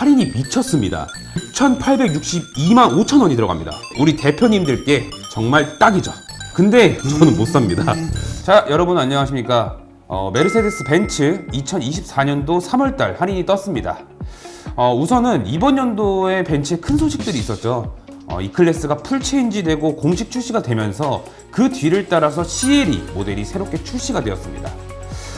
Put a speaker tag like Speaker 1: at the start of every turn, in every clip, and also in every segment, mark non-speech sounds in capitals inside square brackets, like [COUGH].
Speaker 1: 할인이 미쳤습니다. 6,862만 5천 원이 들어갑니다. 우리 대표님들께 정말 딱이죠. 근데 저는 못 삽니다. [LAUGHS] 자, 여러분 안녕하십니까? 어, 메르세데스 벤츠 2024년도 3월달 할인이 떴습니다. 어, 우선은 이번 연도에 벤츠에 큰 소식들이 있었죠. 어, 이 클래스가 풀 체인지 되고 공식 출시가 되면서 그 뒤를 따라서 CLE 모델이 새롭게 출시가 되었습니다.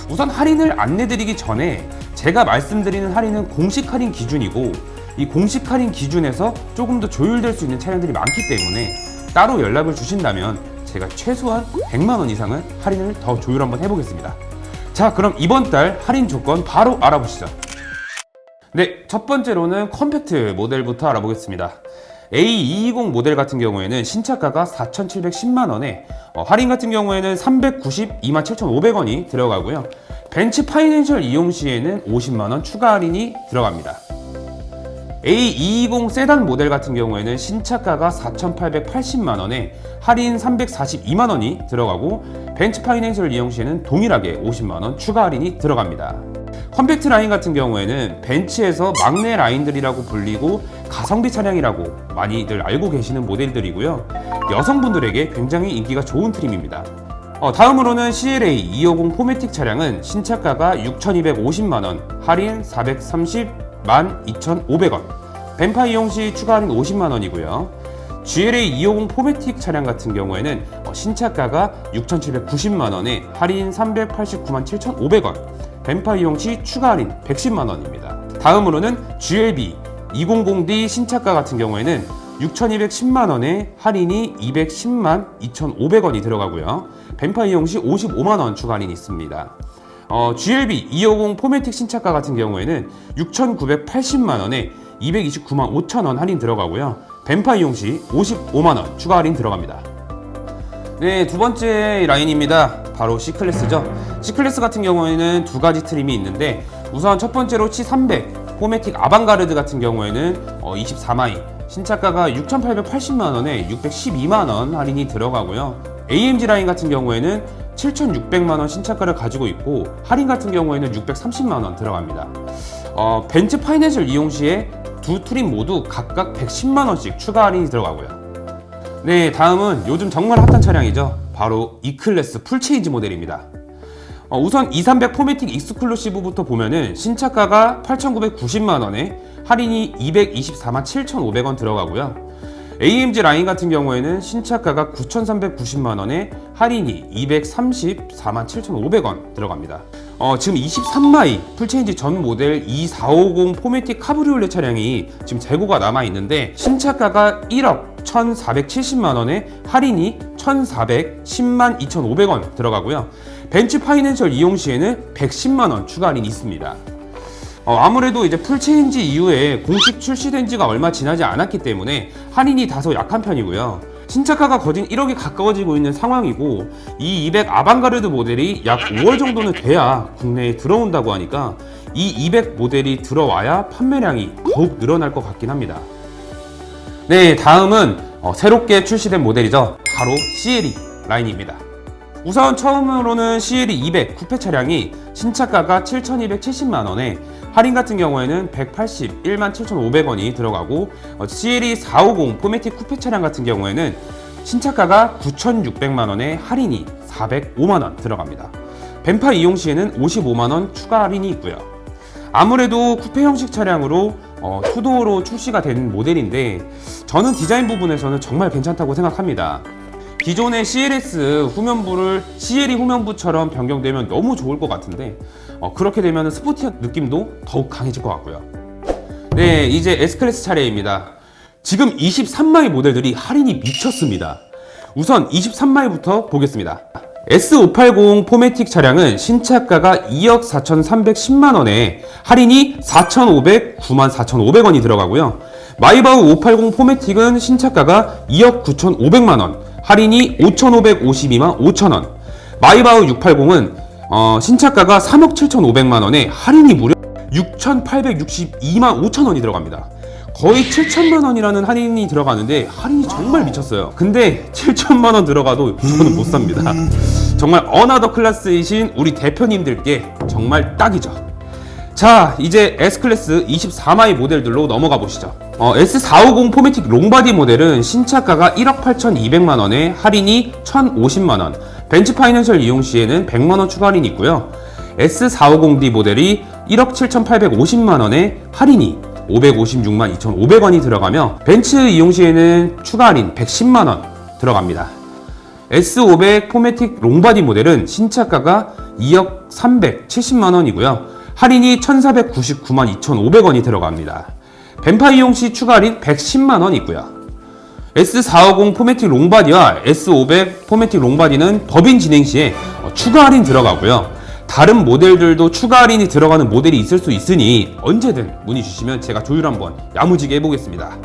Speaker 1: 우선 할인을 안내드리기 전에 제가 말씀드리는 할인은 공식 할인 기준이고 이 공식 할인 기준에서 조금 더 조율될 수 있는 차량들이 많기 때문에 따로 연락을 주신다면 제가 최소한 100만 원 이상은 할인을 더 조율 한번 해보겠습니다. 자, 그럼 이번 달 할인 조건 바로 알아보시죠. 네, 첫 번째로는 컴팩트 모델부터 알아보겠습니다. A220 모델 같은 경우에는 신차가가 4,710만 원에 어, 할인 같은 경우에는 392만 7,500원이 들어가고요. 벤츠 파이낸셜 이용 시에는 50만 원 추가 할인이 들어갑니다. A220 세단 모델 같은 경우에는 신차가가 4,880만 원에 할인 342만 원이 들어가고 벤츠 파이낸셜 이용 시에는 동일하게 50만 원 추가 할인이 들어갑니다. 컴팩트 라인 같은 경우에는 벤츠에서 막내 라인들이라고 불리고 가성비 차량이라고 많이들 알고 계시는 모델들이고요. 여성분들에게 굉장히 인기가 좋은 트림입니다. 어, 다음으로는 CLA 250 포매틱 차량은 신차가가 6,250만원, 할인 430만 2,500원, 벤파 이용 시 추가 할인 50만원이고요. GLA 250 포매틱 차량 같은 경우에는 어, 신차가가 6,790만 원에 할인 389만 7,500원, 벤파 이용 시 추가 할인 110만 원입니다. 다음으로는 GLB 200D 신차가 같은 경우에는 6,210만 원에 할인이 210만 2,500원이 들어가고요. 벤파 이용 시 55만 원 추가 할인이 있습니다. 어, GLB 250 포매틱 신차가 같은 경우에는 6,980만 원에 229만 5천 원 할인 들어가고요. 벤파 이용 시 55만 원 추가 할인 들어갑니다. 네, 두 번째 라인입니다. 바로 C클래스죠. C클래스 같은 경우에는 두 가지 트림이 있는데 우선 첫 번째로 C300 포매틱 아방가르드 같은 경우에는 어, 24마이 신차가가 6,880만원에 612만원 할인이 들어가고요. AMG 라인 같은 경우에는 7,600만원 신차가를 가지고 있고 할인 같은 경우에는 630만원 들어갑니다. 어, 벤츠 파이낸셜 이용 시에 두 트림 모두 각각 110만원씩 추가 할인이 들어가고요. 네, 다음은 요즘 정말 핫한 차량이죠. 바로 E클래스 풀체인지 모델입니다. 어, 우선 2300 포매틱 익스클루시브부터 보면은 신차가가 8,990만원에 할인이 224만 7,500원 들어가고요. AMG 라인 같은 경우에는 신차가가 9,390만원에 할인이 234만 7,500원 들어갑니다. 어, 지금 23마이 풀체인지 전 모델 2450 포매틱 카브리올레 차량이 지금 재고가 남아 있는데 신차가가 1억 1,470만원에 할인이 1,410만 2,500원 들어가고요. 벤츠 파이낸셜 이용 시에는 110만원 추가 할인이 있습니다. 어, 아무래도 이제 풀체인지 이후에 공식 출시된 지가 얼마 지나지 않았기 때문에 할인이 다소 약한 편이고요. 신차가가 거진 1억이 가까워지고 있는 상황이고 이 200 아방가르드 모델이 약 5월 정도는 돼야 국내에 들어온다고 하니까 이 200 모델이 들어와야 판매량이 더욱 늘어날 것 같긴 합니다. 네, 다음은 어, 새롭게 출시된 모델이죠. 바로 CLE 라인입니다. 우선 처음으로는 CLE 200 쿠페 차량이 신차가가 7,270만 원에 할인 같은 경우에는 181만 7,500원이 들어가고 어, CLE 450 포매틱 쿠페 차량 같은 경우에는 신차가가 9,600만 원에 할인이 405만 원 들어갑니다. 벤파 이용 시에는 55만 원 추가 할인이 있고요. 아무래도 쿠페 형식 차량으로 어, 투도어로 출시가 된 모델인데 저는 디자인 부분에서는 정말 괜찮다고 생각합니다. 기존의 CLS 후면부를 CLE 후면부처럼 변경되면 너무 좋을 것 같은데 어, 그렇게 되면 스포티한 느낌도 더욱 강해질 것 같고요. 네, 이제 S클래스 차례입니다. 지금 23마일 모델들이 할인이 미쳤습니다. 우선 23마일부터 보겠습니다. S580 포매틱 차량은 신차가가 2억 4,310만 원에 할인이 4,509만 4,500원이 들어가고요. 마이바흐 580 포매틱은 신차가가 2억 9,500만 원, 할인이 5,552만 5천 원. 마이바흐 680은 어, 신차가가 3억 7,500만 원에 할인이 무려 6,862만 5천 원이 들어갑니다. 거의 7천만 원이라는 할인이 들어가는데 할인이 정말 미쳤어요. 근데 7천만 원 들어가도 저는 못 삽니다. 정말 어나더 클래스이신 우리 대표님들께 정말 딱이죠. 자, 이제 S클래스 24마이 모델들로 넘어가 보시죠. 어, S450 포매틱 롱바디 모델은 신차가가 1억 8,200만원에 할인이 1,050만원, 벤츠 파이낸셜 이용 시에는 100만원 추가 할인이 있고요. S450D 모델이 1억 7,850만원에 할인이 556만 2,500원이 들어가며 벤츠 이용 시에는 추가 할인 110만원 들어갑니다. S500 포매틱 롱바디 모델은 신차가가 2억 370만 원이고요. 할인이 1,499만 2,500원이 들어갑니다. 벤파 이용 시 추가 할인 110만 원 있고요. S450 포매틱 롱바디와 S500 포매틱 롱바디는 법인 진행 시에 어, 추가 할인 들어가고요. 다른 모델들도 추가 할인이 들어가는 모델이 있을 수 있으니 언제든 문의 주시면 제가 조율 한번 야무지게 해보겠습니다.